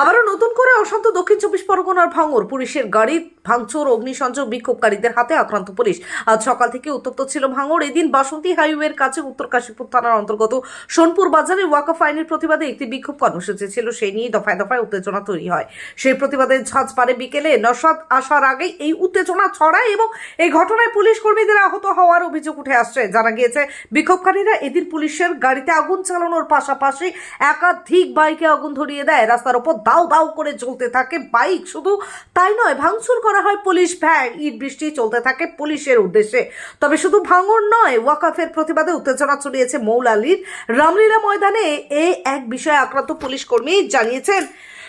আবারও নতুন করে অশান্ত দক্ষিণ চব্বিশ পরগনার ভাঙর। পুলিশের গাড়ি, ভাঙচুর, অগ্নিসংযোগ, বিক্ষোভকারীদের হাতে আক্রান্ত পুলিশ। আজ সকাল থেকে উত্তপ্ত ছিল ভাঙর। এদিন বাসন্তী হাইওয়ের কাছে উত্তর কাশীপুর থানার অন্তর্গত সোনপুর বাজারে ওয়াকফ আইনের প্রতিবাদে একটি বিক্ষোভ কর্মসূচি ছিল। সেই নিয়ে দফায় দফায় উত্তেজনা তৈরি হয়। সেই প্রতিবাদে ঝাঁজ পারে বিকেলে নসাদ আসার আগে এই উত্তেজনা ছড়ায় এবং এই ঘটনায় পুলিশ কর্মীদের আহত হওয়ার অভিযোগ উঠে আসছে। জানা গিয়েছে, বিক্ষোভকারীরা এদিন পুলিশের গাড়িতে আগুন চালানোর পাশাপাশি একাধিক বাইকে আগুন ধরিয়ে দেয়। রাস্তার ওপর দাউ দাউ করে চলতে থাকে। বাইক শুধু তাই নয়, ভাঙচুর করা হয় পুলিশ ভ্যান। ইট বৃষ্টি চলতে থাকে পুলিশের উদ্দেশ্যে। তবে শুধু ভাঙন নয়, ওয়াকাফের প্রতিবাদে উত্তেজনা ছড়িয়েছে মৌলালির। রামলীলা ময়দানে এ এক বিষয়ে আক্রান্ত পুলিশ কর্মী জানিয়েছেন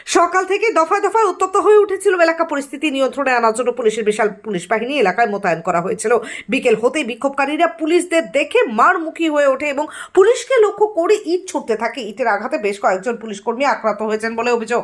সকাল থেকে দফায় দফায় উত্তপ্ত হয়ে উঠেছিল এলাকা পরিস্থিতি নিয়ন্ত্রণে আনার জন্য পুলিশের বিশাল পুলিশ বাহিনী এলাকায় মোতায়েন করা হয়েছিল। বিকেল হতেই বিক্ষোভকারীরা পুলিশদের দেখে মারমুখী হয়ে ওঠে এবং পুলিশকে লক্ষ্য করে ইট ছুটতে থাকে। ইটের আঘাতে বেশ কয়েকজন পুলিশ কর্মী আক্রান্ত হয়েছেন বলে অভিযোগ।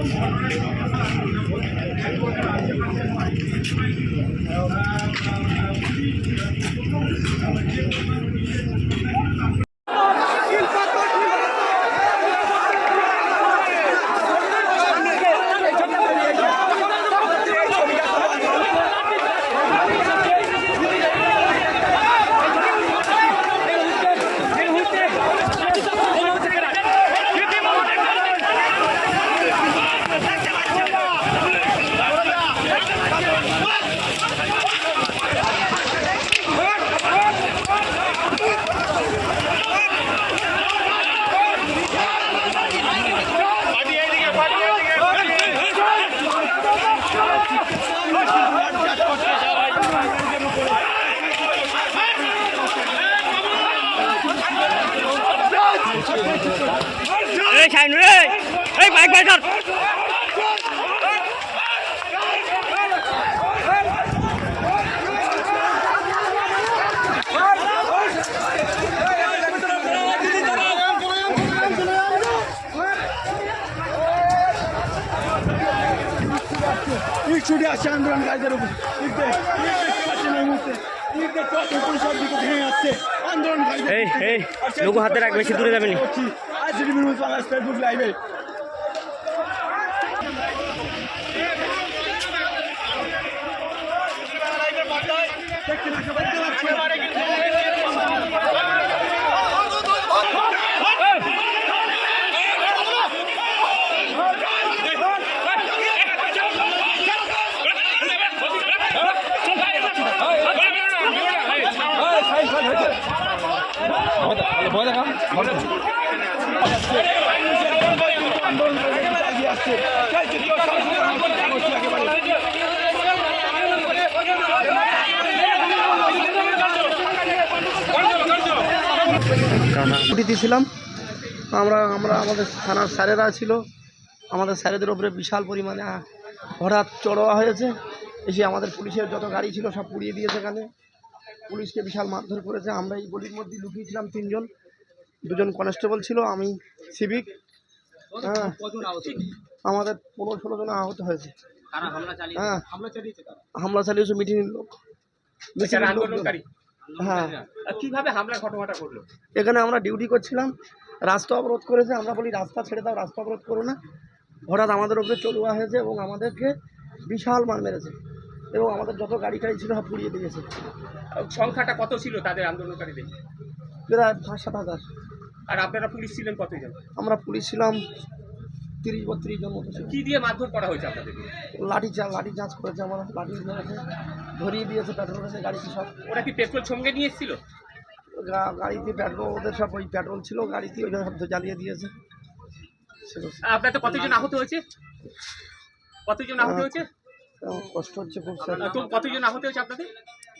রে এই বাইক বাইক ধর ছুটে আসছে আন্দোলনকারীদের উপর। ইট দেখতে পাচ্ছেন এই মুহূর্তে। ইট দেখতে পাচ্ছেন পুলিশের দিকে ভেঙে আসছে আন্দোলনকারীদের এই, এই, আর হাতে রাখ, বেশি দূরে যাবে সিডি নিউজ বাংলাদেশ ফেসবুক লাইভে। আন্দোলনকারীদের দিকে এগিয়ে আসছে সেই চিত্র সরাসরি আমরা চেষ্টা করছি। একেবারে ছুটিতে ছিলাম আমরা আমরা আমাদের থানার স্যারেরা ছিল। আমাদের স্যারেদের ওপরে বিশাল পরিমাণে হঠাৎ চড়োয়া হয়েছে। এসে আমাদের পুলিশের যত গাড়ি ছিল সব পুড়িয়ে দিয়েছে এখানে। পুলিশকে বিশাল মারধর করেছে। আমরা এই গলির মধ্যে লুকিয়েছিলাম তিনজন। দুজন কনস্টেবল ছিল, আমি সিভিক হ্যাঁ। আমাদের পনেরো ষোলো জন আহত হয়েছে। হ্যাঁ। হামলা চালিয়েছে মিটিংয়ের লোক। হ্যাঁ। কীভাবে হামলার ঘটনাটা ঘটলো? এখানে আমরা ডিউটি করছিলাম রাস্তা অবরোধ করেছে আমরা বলি রাস্তা ছেড়ে দাও রাস্তা অবরোধ করো না। হঠাৎ আমাদের উপরে চলুয়া হয়েছে এবং আমাদেরকে বিশাল মার মেরেছে এবং আমাদের যত গাড়ি টাড়ি ছিল সব পুড়িয়ে দিয়েছে। সংখ্যাটা কত ছিল তাদের আন্দোলনকারীদের? প্রায় পাঁচ সাত হাজার। আর আপনারা পুলিশ ছিলেন কতজন? আমরা পুলিশ ছিলাম তিরিশ বত্রিশ জন মতো কি দিয়ে মারধর করা হয়েছে আপনাদেরকে লাঠি চা লাঠি চার্জ করেছে আমরা লাঠি মেরেছে ধরিয়ে দিয়েছে পেট্রোল এসে গাড়িতে সব। ওরা কি পেট্রোল সঙ্গে নিয়ে এসেছিল? গাড়িতে পেট্রোল ওদের সব ওই পেট্রোল ছিল গাড়িতে ওইভাবে সব জ্বালিয়ে দিয়েছে। সেগুলো আপনাদের কতজন আহত হয়েছে? কতজন আহত হয়েছে? আমার কষ্ট হচ্ছে খুব স্যার। তো কতজন আহত হয়েছে আপনাদের?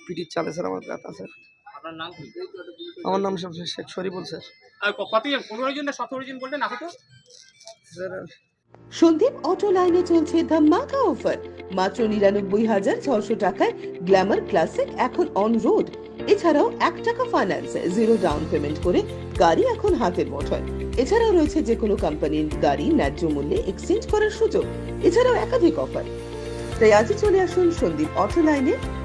পিটির চালে স্যার আমার ব্যথা স্যার। আপনার নাম আমার নাম শেখ শরীফুল স্যার। আর কতজন? পনেরো জন না সতেরো জন বললেন আহত? সন্দীপ অটো লাইনে চলছে ধামাকা অফার মাত্র নিরানব্বই হাজার ছশো টাকায় গ্ল্যামার ক্লাসিক এখন অন রোড এছাড়াও এক টাকা ফাইন্যান্সে জিরো ডাউন পেমেন্ট করে গাড়ি এখন হাতের মুঠোয়। এছাড়াও রয়েছে যে কোনো কোম্পানির গাড়ি ন্যায্য মূল্যে এক্সচেঞ্জ করার সুযোগ। এছাড়াও একাধিক অফার তাই আজই চলে আসুন সন্দীপ অটো লাইনে